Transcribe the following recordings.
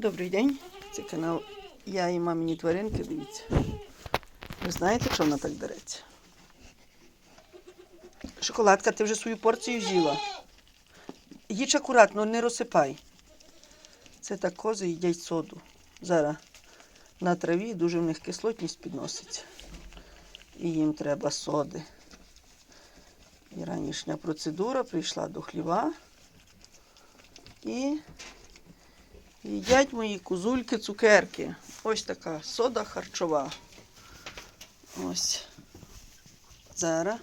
Добрий день, це канал Я і мамині тваринки. Дивіться. Ви знаєте, що вона так дереться? Шоколадка, ти вже свою порцію з'їла. Їж акуратно, не розсипай. Це так кози їдять соду. Зараз на траві дуже в них кислотність підноситься. І їм треба соди. І ранішня процедура прийшла до хліва. І їдять мої кузульки цукерки. Ось така сода харчова. Ось. Зараз.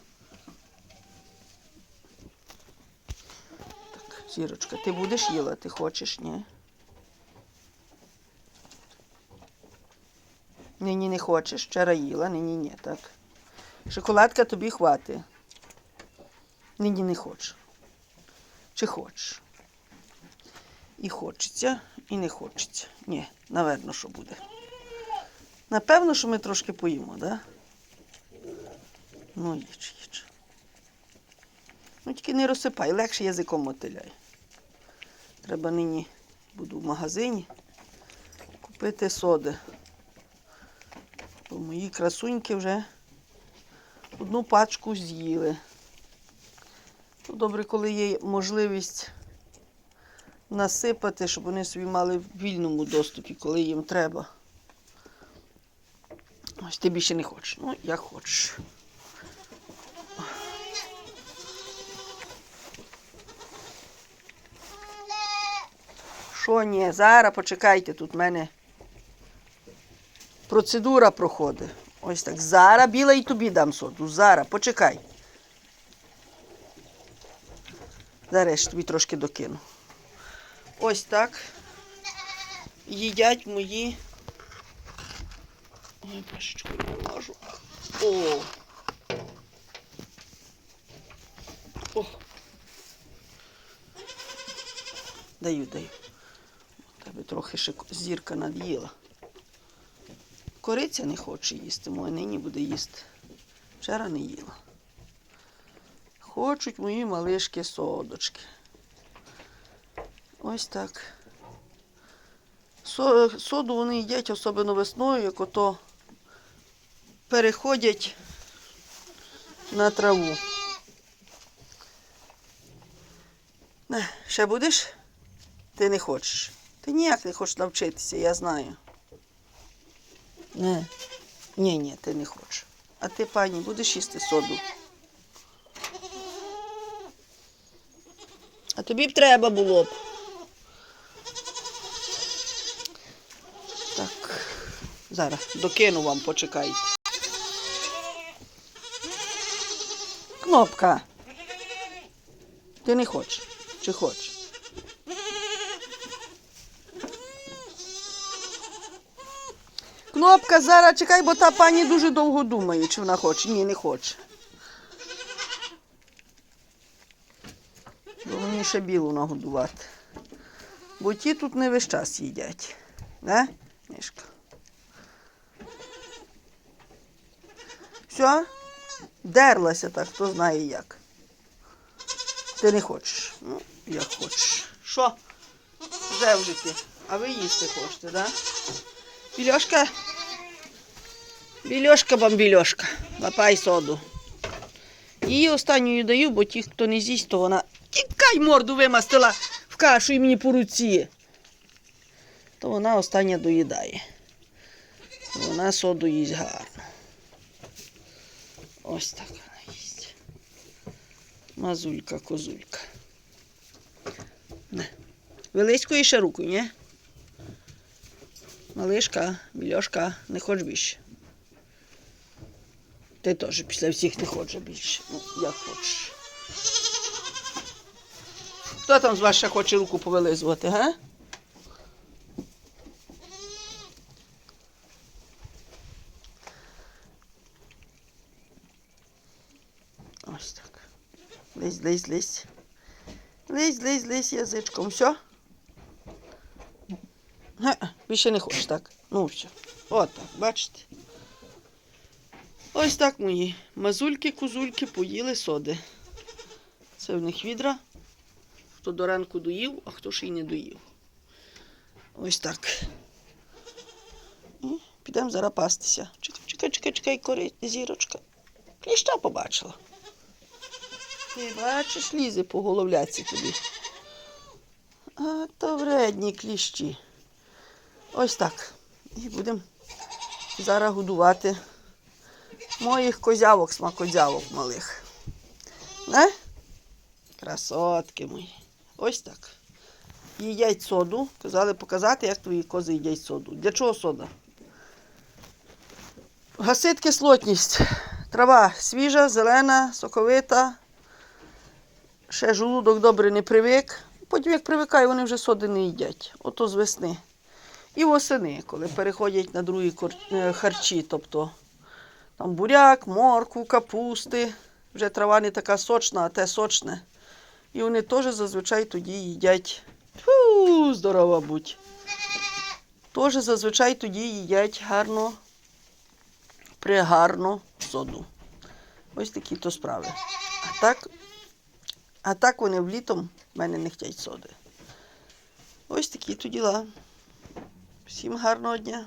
Так, зірочка, ти будеш їла, ти хочеш, ні? Нині не хочеш, вчора їла, нині ні, так. Шоколадка тобі хватить. Нині не хочу. Чи хочеш? І хочеться, і не хочеться. Ні, напевно, що буде. Напевно, що ми трошки поїмо, так? Да? Ну, їж, їж. Ну, тільки не розсипай, легше язиком мотиляй. Треба нині буду в магазині купити соди. Бо мої красуньки вже одну пачку з'їли. Ну, добре, коли є можливість насипати, щоб вони собі мали в вільному доступі, коли їм треба. Ось ти більше не хочеш. Ну, як хочеш. Що ні, зараз почекайте, тут в мене процедура проходить. Ось так. Зараз біла і тобі дам соду. Зараз, почекай. Зараз я тобі трошки докину. Ось так. Їдять мої. Ой, пашечку поможу. О. О. Даю, даю. Тебе трохи ще зірка над'їла. Кориця не хоче їсти, моя нині буде їсти. Вчора не їла. Хочуть мої малишки содочки. Ось так. Соду вони їдять, особливо весною, як ото переходять на траву. Ще будеш? Ти не хочеш. Ти ніяк не хочеш навчитися, я знаю. Не. Ні, ні, ти не хочеш. А ти, пані, будеш їсти соду? А тобі б треба було б. Зараз докину вам, почекайте. Кнопка. Ти не хочеш? Чи хочеш? Кнопка, зараз чекай, бо та пані дуже довго думає, чи вона хоче. Ні, не хоче. Бо мені ще білу нагодувати. Бо ті тут не весь час їдять. Не, Мішка? Все? Дерлася так, хто знає як. Ти не хочеш. Ну, як хочеш. Що? Вже ти? А ви їсти хочете? Да? Більошка? Більошка, бамбільошка. Лапай соду. Її останньою даю, бо ті, хто не з'їсть, то вона тікай морду вимастила в кашу і мені по руці. То вона остання доїдає. Вона соду їсть гарно. Ось так вона їсть. Мазулька, козулька. Не. Велиською ще руку, ні? Малишка, більошка, не хоч більше. Ти теж після всіх не хочеш більше. Ну, як хочеш. Хто там з вас ще хоче руку повилизувати, га? Ось так. Лізь, лізь, лізь. Лізь, лізь, лізь язичком. Все? Ге, Більше не хочеш, так? Ну все. От так, бачите? Ось так мої мазульки, кузульки поїли соди. Це в них відра. Хто до ранку доїв, а хто ще й не доїв. Ось так. Підемо зараз пастися. Чекай, чекай, чекай, чекай, кори, зірочка. Кліща побачила. Ти бачиш, лізе по головляці тобі. А то вредні кліщі. Ось так. І будемо зараз годувати моїх козявок, смакодзявок малих. Не? Красотки мої. Ось так. Їдять соду. Казали показати, як твої кози їдять соду. Для чого сода? Гасить кислотність. Трава свіжа, зелена, соковита. Ще желудок добре не привик. Потім, як привикає, вони вже соди не їдять. Ото з весни. І восени, коли переходять на другі е, харчі, тобто там буряк, моркву, капусти. Вже трава не така сочна, а те сочне. І вони теж зазвичай тоді їдять. Фу, здорова будь. Теж зазвичай тоді їдять гарно, пригарну соду. Ось такі то справи. А так, а так вони влітом в мене не хочуть соди. Ось такі то діла. Всім гарного дня.